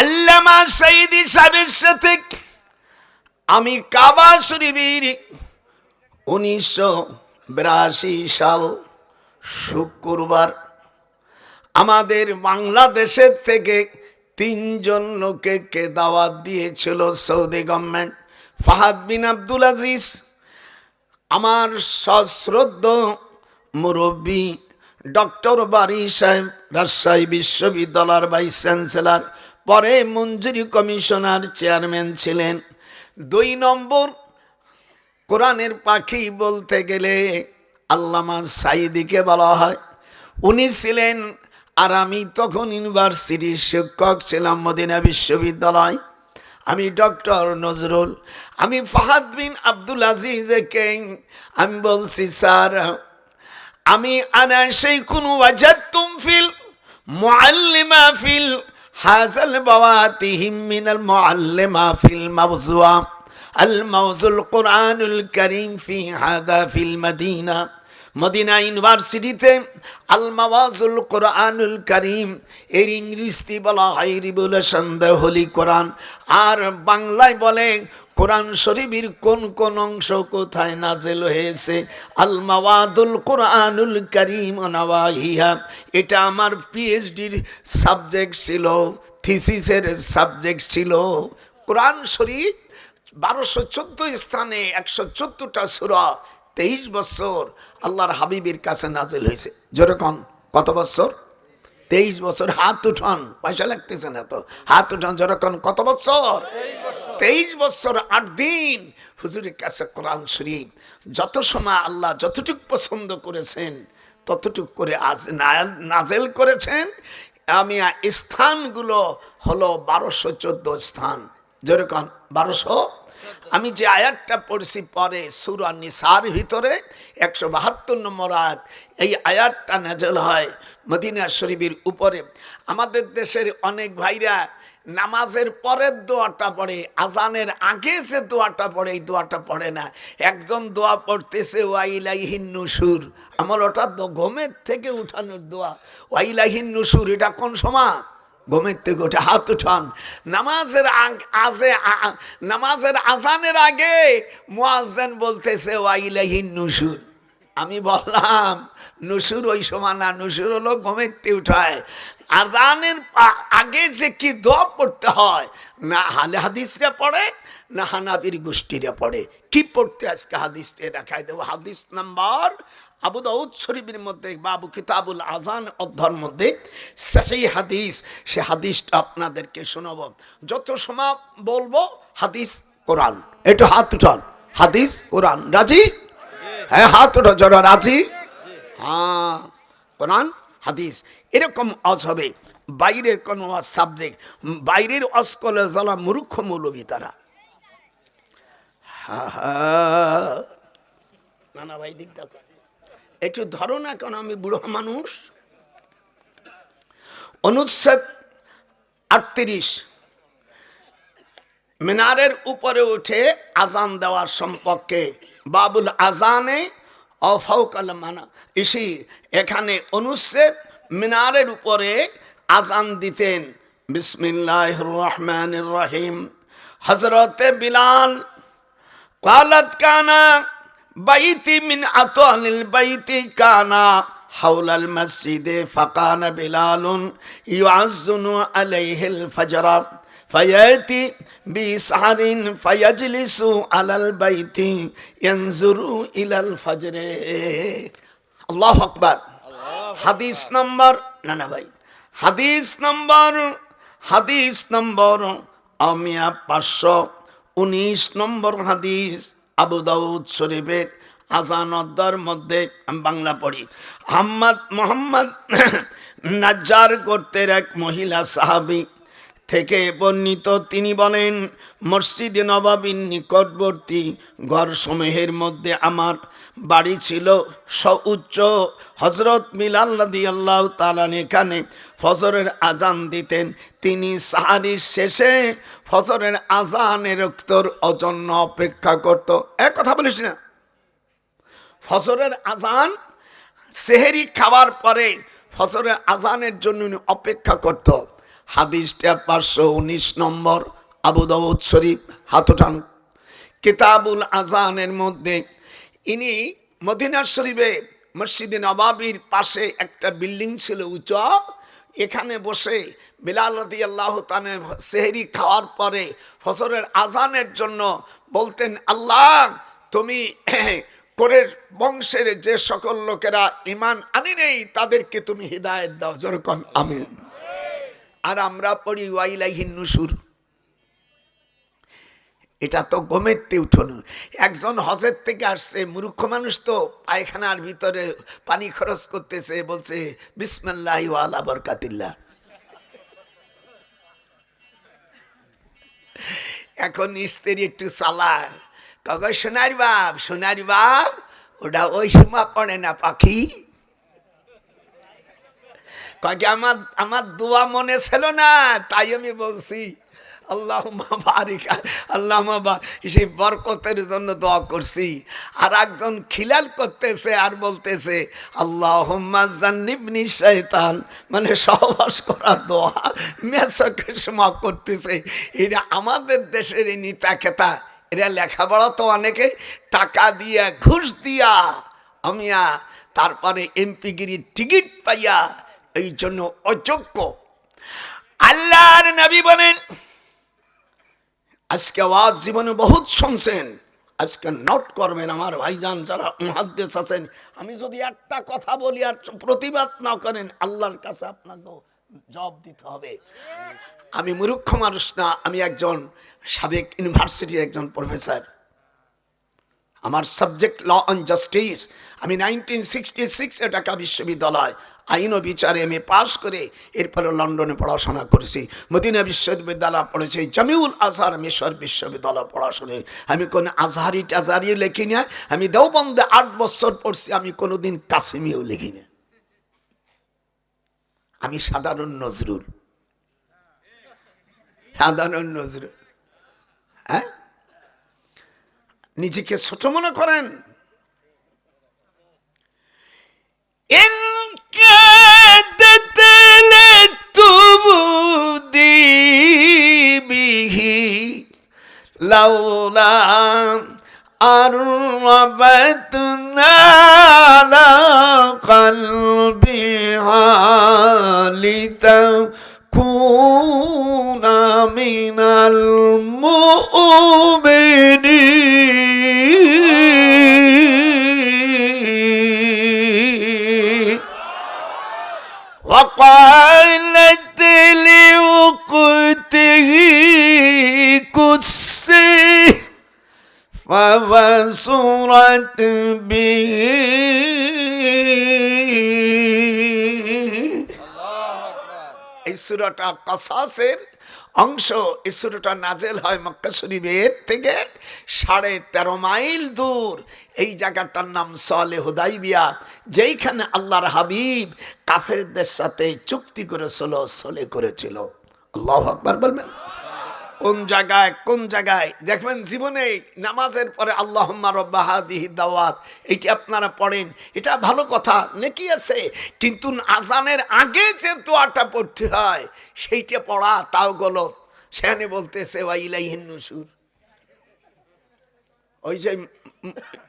আল্লামা সঈদি সাহেবের সাথে আমি কাবা শরীফের উনিশশো বিরাশি সাল শুক্রবার আমাদের বাংলাদেশের থেকে তিনজন লোকেকে দাওয়াত দিয়েছিল Saudi government. Fahad bin Abdul Aziz, আমার সশ্রদ্ধ মুরব্বী ডক্টর বারি সাহেব রাজশাহী বিশ্ববিদ্যালয়ের ভাইস চ্যান্সেলর পরে মঞ্জুরি কমিশনার চেয়ারম্যান ছিলেন। দুই নম্বর, কোরআনের পাখি বলতে গেলে আল্লামা সাইদিকে বলা হয়। উনি ছিলেন, আর আমি তখন ইউনিভার্সিটির শিক্ষক ছিলাম মদিনা বিশ্ববিদ্যালয়। আমি ডক্টর নজরুল, আমি ফাহাদ বিন আব্দুল আজিজকে, আমি বলছি, স্যার, আমি আনা সেই কোন ফিল মুআল্লিমা ফিল হাজাল বাওয়াতিহিম মিনাল মুআল্লিমা ফিল মাওজুয়া আল মাওজুল কোরআনুল করিম ফি মদিনা। ইউনিভার্সিটিতে আল মাওয়াজুল কোরআনুল করিম, এর ইংরেজি বলা হয় রিভলিউশন দ্য হোলি কোরআন। আর বাংলায় বলে কোরআন শরীফের কোন কোন অংশ কোথায় নাজেল হয়েছে? আল মাওয়াদুল কোরআনুল করিম অনাওয়াহিয়া এটা আমার পিএইচডির সাবজেক্ট ছিল, থিসিসের সাবজেক্ট ছিল। কোরআন শরীফ বারোশো চোদ্দ স্থানে একশো চোদ্দটা সুরা, তেইশ বছর আল্লাহর হাবিবের কাছে নাজেল হয়েছে। যেরকম কত বছর? তেইশ বছর। হাত উঠান, পয়সা লাগতেছে না তো। হাত উঠান যেরকম কত বছর। তেইশ বছর আট দিন হুজুরের কাছে কোরআন শরীফ। যত সময় আল্লাহ যতটুক পছন্দ করেছেন, ততটুক করে আজ নাজেল করেছেন। আমি স্থানগুলো হলো বারোশো চোদ্দ স্থান। যেরকম বারোশো? আমি যে আয়াতটা পড়ছি পরে সুরা নিসার ভিতরে, একশো বাহাত্তর নম্বর আয়াত, এই আয়াতটা নাজল হয় মদিনা শরীফের উপরে। আমাদের দেশের অনেক ভাইরা নামাজের পরের দোয়াটা পড়ে, আজানের আগে যে দোয়াটা পড়ে, এই দোয়াটা পড়ে না। একজন দোয়া পড়তেছে ওয়াইলাইহিন নুসুর। আমার ওটা ঘুমের থেকে উঠানোর দোয়া। ওয়াইলাহিন নুসুর, এটা কোন সময়? ঘুমের থেকে উঠে হাত উঠান। নামাজের আজে নামাজের আজানের আগে মুয়াজ্জেন বলতেছে ওয়াইলাহিন নুসুর। আমি বললাম, নুসুর ওই সময় না, নুসুর হলো ঘুমের উঠায়। আজানের আগে যে কি দোয়া পড়তে হয় না হালে হাদিসরা পড়ে না হানাবির গোষ্ঠীরা পড়ে? কি পড়তে আজকে হাদিস দিয়ে দেখাই দেবো? হাদিস নাম্বার আবু দাউদ শরীফের মধ্যে বাবু কিতাবুল আজান অধ্যায়ের মধ্যে সেই হাদিস। সে হাদিসটা আপনাদেরকে শোনাব। যত সময় বলব হাদিস কোরআন। এটা হাত উঠান। হাদিস কোরআন। রাজি? হ্যাঁ হাত উঠো জড়া রাজি? হ্যাঁ। কোরআন? হাদিস, এরকম অজ হবে। বাইরের কোনো সাবজেক্ট বাইরের অস্কলে জ্বালা মূর্খ মৌলবী তারা। হা হা। না না ভাই, দিক দেখো। একটু ধরো না কেন, আমি বুড়ো মানুষ। অনুচ্ছেদ আটত্রিশ। মিনারের উপরে উঠে আজান দেওয়ার সম্পর্কে। বাবুল আজানে অফাউকাল মানা ইসি এখানে অনুচ্ছেদ মিনারের উপরে আজান দিতেন বিসমিল্লাহ রহমান রহিম হজরতে বিলাল قالت كان بيتي من أطول البيت كان حول المسجد فكان بلال يعزن عليه الفجر ফায়াতি বিসারিন ফায়াজলিসু আলাল বাইতি ইয়ানজুরু ইলাল ফাজরে আল্লাহু আকবার হাদিস নাম্বার নানা ভাই। হাদিস নাম্বার হাদিস নম্বর আমিয়া পাঁচশো উনিশ নম্বর হাদিস আবু দাউদ শরীফের আজান অদ্দার মধ্যে বাংলা পড়ি। আহম্মদ মোহাম্মদ নাজ্জার গোত্রের এক মহিলা সাহাবি থেকে বর্ণিত তিনি বলেন, মসজিদে নবাবীর নিকটবর্তী ঘর সমূহের মধ্যে আমার বাড়ি ছিল সউচ্চ। হজরত মিলাল্লাদি আল্লাহ তালান এখানে ফজরের আজান দিতেন। তিনি সাহারির শেষে ফজরের আজানের উত্তর অজন্য অপেক্ষা করত। এক কথা বলিস না। ফজরের আজান সেহেরি খাওয়ার পরে ফজরের আজানের জন্য উনি অপেক্ষা করত। হাদিসটা পাঁচশো উনিশ নম্বর আবু দাউদ শরীফ হাত ওঠান। কিতাবুল আজানের মধ্যে ইনি মদিনা শরীফে মসজিদে নবাবির পাশে একটা বিল্ডিং ছিল উঁচা। এখানে বসে বিলাল রদি আল্লাহ তানে সেহেরি খাওয়ার পরে ফসরের আজানের জন্য বলতেন, আল্লাহ, তুমি পরের বংশের যে সকল লোকেরা ইমান আনি নেই, তাদেরকে তুমি হৃদায়ত দাও। যেরকম আমি আর আমরা পড়ি, ওয়াইলাইহিন নুসুর। এটা তো গমেরতে উঠোনো। একজন হজের থেকে আসছে, মূর্খ মানুষ তো পায়খানার ভিতরে পানি খরচ করতেছে, বলছে, বিসমাল্লাহ আলা বরকাতিল্লা এখন স্ত্রী একটু চালা কগ সোনার বাপ সোনার বাপ, ওটা ওই সীমা পড়ে না, পাখি? কয়ে আমার আমার দোয়া মনে ছিল না? তাই আমি বলছি আল্লাহ বারিকা আল্লাহ সেই বরকতের জন্য দোয়া করছি। আর একজন খিলাল করতেছে আর বলতেছে আল্লাহ জান্নিবনি শৈতান মানে সহবাস করা দোয়া মেসকে সমা করতেছে। এটা আমাদের দেশের এই নিতা খেতা, এরা লেখাপড়া তো অনেকে, টাকা দিয়া, ঘুষ দিয়া আমিয়া তারপরে এমপিগিরির টিকিট পাইয়া এই জন্য অযোগ্য। আল্লাহর নবী বলেন, আজকে আওয়াজ জীবনে বহুত শুনছেন, আজকে নোট করবেন আমার ভাইজান যারা মহাদ্দেশ আছেন। আমি যদি একটা কথা বলি আর প্রতিবাদ না করেন, আল্লাহর কাছে আপনাকে জবাব দিতে হবে। আমি মূর্খ মানুষ না, আমি একজন সাবেক ইউনিভার্সিটির একজন প্রফেসর। আমার সাবজেক্ট ল অন জাস্টিস আমি নাইনটিন সিক্সটি সিক্স ঢাকা বিশ্ববিদ্যালয় আইন ও বিচারে আমি পাশ করে এরপরে লন্ডনে পড়াশোনা করেছি। মদিনা বিশ্ববিদ্যালয় পড়েছি, জামিউল আজহার মিশর বিশ্ববিদ্যালয় পড়াশোনা। আমি কোনো আজহারি টাজারি লিখি না আমি দেওবন্দে আট বছর পড়ছি, আমি কোনোদিন কাসিমিও লিখি না আমি সাধারণ নজরুল। সাধারণ নজরুল। হ্যাঁ? নিজেকে ছোট মনে করেন أربتنا على قلبها لتكون من المؤمنين. وقالت لوقته كسي فبصرت به এই সুরাটা কাসাসের অংশ এই সুরাটা নাজেল হয় মক্কা শরীফের থেকে সাড়ে তেরো মাইল দূর এই জায়গাটার নাম সলে হুদাইবিয়া যেইখানে আল্লাহর হাবিব কাফেরদের সাথে চুক্তি করেছিল সলে করেছিল আল্লাহ আকবার বলবেন কোন জায়গায় কোন জায়গায়? দেখবেন জীবনে নামাজের পরে আল্লাহ রব্বাহাদিহি দাওয়াত এইটি আপনারা পড়েন। এটা ভালো কথা, নাকি আছে? কিন্তু আজানের আগে যে দোয়াটা পড়তে হয়, সেইটা পড়া তাও গলত। সেখানে বলতেছে ওয়াইলাইহিন নুসুর। ওই যে,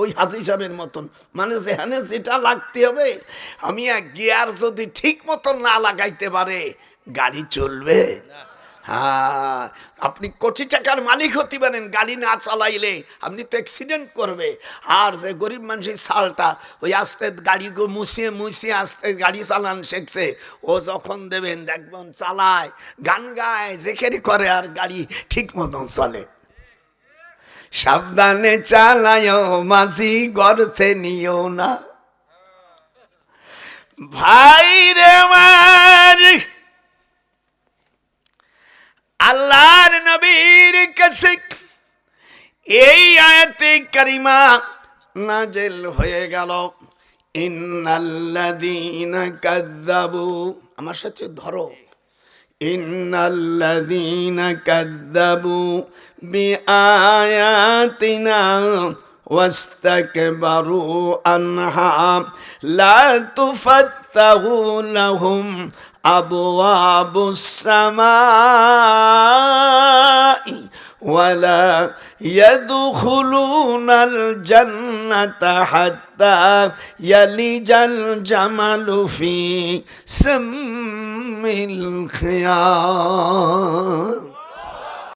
ওই হাজি সাহেবের মতন। মানে যেখানে যেটা লাগতে হবে, আমি গিয়ার যদি ঠিক মতন না লাগাইতে পারে, গাড়ি চলবে। হ্যাঁ আপনি কোটি টাকার মালিক হতে পারেন, গাড়ি না চালাইলে। আপনি তো অ্যাক্সিডেন্ট করবে। আর যে গরিব মানুষের সালটা, ওই আস্তে গাড়ি মুছিয়ে মুছিয়ে আস্তে গাড়ি চালান শিখছে। ও যখন দেবেন, দেখবেন চালায়, গান গায়, যেখানে করে আর গাড়ি ঠিক মতন চলে। সাবধানে চালায় মাঝি গর্তে নিও না। ভাই রে মার আল্লাহর নবীর কাছে এই আয়াতে কারিমা নাজেল হয়ে গেল ইন্নাল্লাযীনা কাযযাবু আমার সাথে ধরো ইন্নাল্লাযীনা কাযযাবু বিআয়াতিনা واستكبروا عنها لا تفتح لهم أبواب السماء ولا يدخلون الجنة حتى يلج الجمل في سم الخيام.